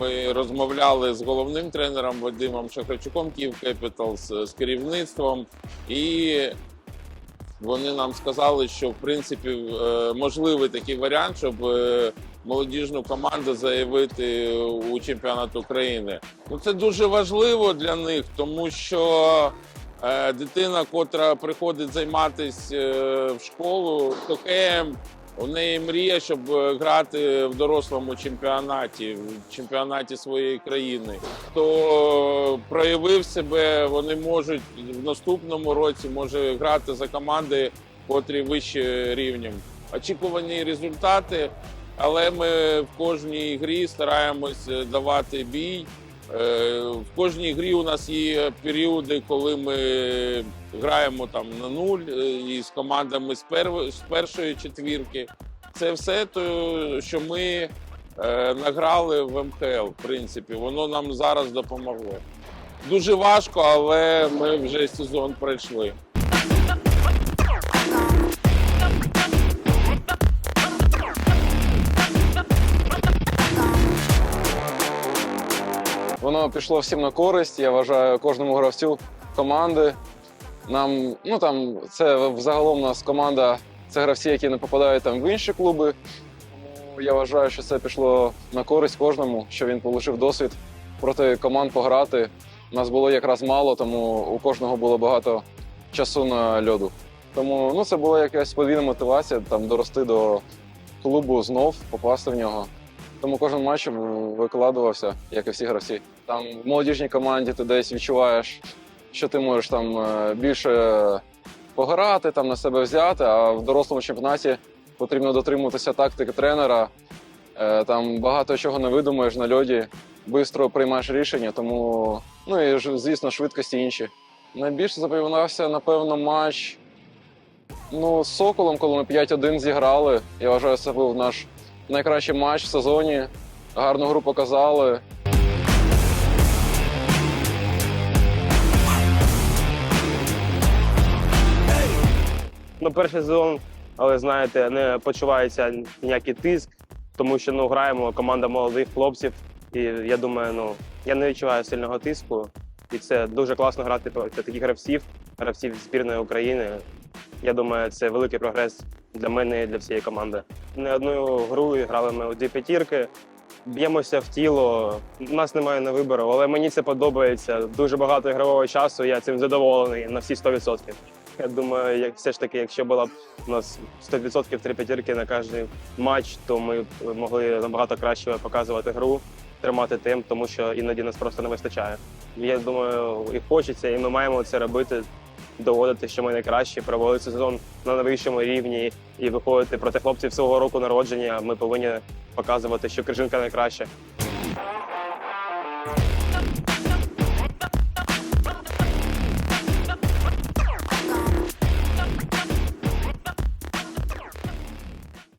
Ми розмовляли з головним тренером Вадимом Шахарчуком Київ Capitals, з керівництвом, і вони нам сказали, що в принципі е, можливий такий варіант, щоб е, молодіжну команду заявити у чемпіонат України. Ну це дуже важливо для них, тому що е, дитина, котра приходить займатися е, в школу хокеєм, у неї мрія, щоб е, грати в дорослому чемпіонаті, в чемпіонаті своєї країни. Хто проявив себе, вони можуть в наступному році може грати за команди, котрі вище рівнем. Очікувані результати, але ми в кожній грі стараємось е, давати бій. Е, В кожній грі у нас є періоди, коли ми граємо там на нуль е, і з командами з, перв- з першої четвірки. Це все, то, що ми е, награли в МХЛ, в принципі, воно нам зараз допомогло. Дуже важко, але ми вже сезон пройшли. Воно пішло всім на користь. Я вважаю кожному гравцю команди. Нам, ну там, це взагалом у нас команда, це гравці, які не попадають там в інші клуби. Тому я вважаю, що це пішло на користь кожному, що він отримав досвід проти команд пограти. Нас було якраз мало, тому у кожного було багато часу на льоду. Тому ну, це була якась подвійна мотивація там дорости до клубу знов, попасти в нього. Тому кожен матч викладувався, як і всі гравці. Там в молодіжній команді ти десь відчуваєш, що ти можеш там е, більше пограти, там на себе взяти, а в дорослому чемпіонаті потрібно дотримуватися тактики тренера. Е, Там багато чого не видумаєш на льоді, швидко приймаєш рішення, тому ну і звісно, швидкості інші. Найбільше запам'ятався, напевно, матч ну, з Соколом, коли ми 5-1 зіграли. Я вважаю, це був наш найкращий матч в сезоні. Гарну гру показали. Ну, перший сезон, але знаєте, не почувається ніякий тиск, тому що ну граємо команда молодих хлопців. І я думаю, ну я не відчуваю сильного тиску. І це дуже класно грати проти таких гравців, гравців збірної України. Я думаю, це великий прогрес для мене і для всієї команди. Не одну гру грали ми у дві п'ятірки. Б'ємося в тіло. У нас немає на вибору, але мені це подобається. Дуже багато ігрового часу. Я цим задоволений на всі 100%. Я думаю, як все ж таки, якщо була б у нас 100% три п'ятірки на кожен матч, то ми могли набагато краще показувати гру, тримати темп, тому що іноді нас просто не вистачає. Я думаю, і хочеться, і ми маємо це робити, доводити, що ми найкращі, проводити сезон на найвищому рівні і виходити проти хлопців свого року народження. Ми повинні показувати, що Крижинка найкраща.